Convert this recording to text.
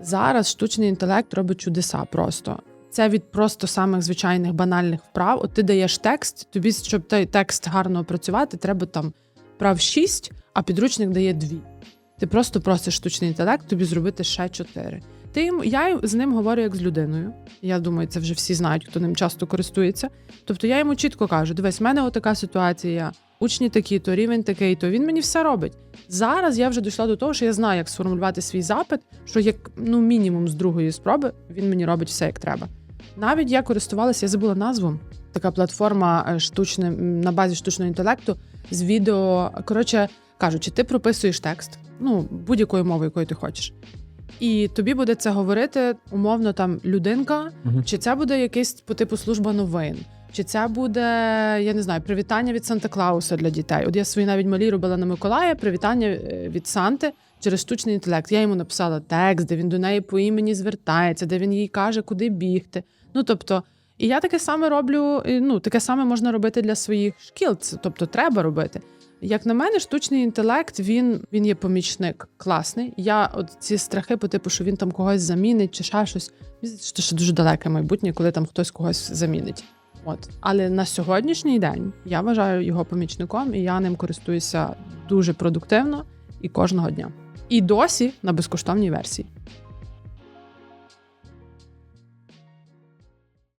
Зараз штучний інтелект робить чудеса просто. Це від просто самих звичайних банальних вправ. От ти даєш текст, тобі, щоб той текст гарно опрацювати, треба там прав 6, а підручник дає 2. Ти просто просиш штучний інтелект тобі зробити ще 4. Ти я з ним говорю як з людиною. Я думаю, це вже всі знають, хто ним часто користується. Тобто я йому чітко кажу: дивись, в мене отака ситуація, учні такі, то рівень такий, то він мені все робить. Зараз я вже дійшла до того, що я знаю, як сформулювати свій запит, що як ну мінімум з другої спроби він мені робить все як треба. Навіть я користувалася, я забула назву. Така платформа е, штучне на базі штучного інтелекту з відео. Коротше кажучи, ти прописуєш текст, ну будь-якою мовою, якою ти хочеш. І тобі буде це говорити умовно там людинка, Мгм. чи це буде якийсь по типу служба новин, чи це буде, я не знаю, привітання від Санта Клауса для дітей. От я свої навіть малі робила на Миколая привітання е, від Санти через штучний інтелект. Я йому написала текст, де він до неї по імені звертається, де він їй каже, куди бігти. Ну тобто, і я таке саме роблю. і, Ну, таке саме можна робити для своїх шкіл. Це тобто треба робити. Як на мене, штучний інтелект він, він є помічник класний. Я от ці страхи по типу, що він там когось замінить чи ще щось. Це ще дуже далеке майбутнє, коли там хтось когось замінить. От, але на сьогоднішній день я вважаю його помічником, і я ним користуюся дуже продуктивно і кожного дня. І досі на безкоштовній версії.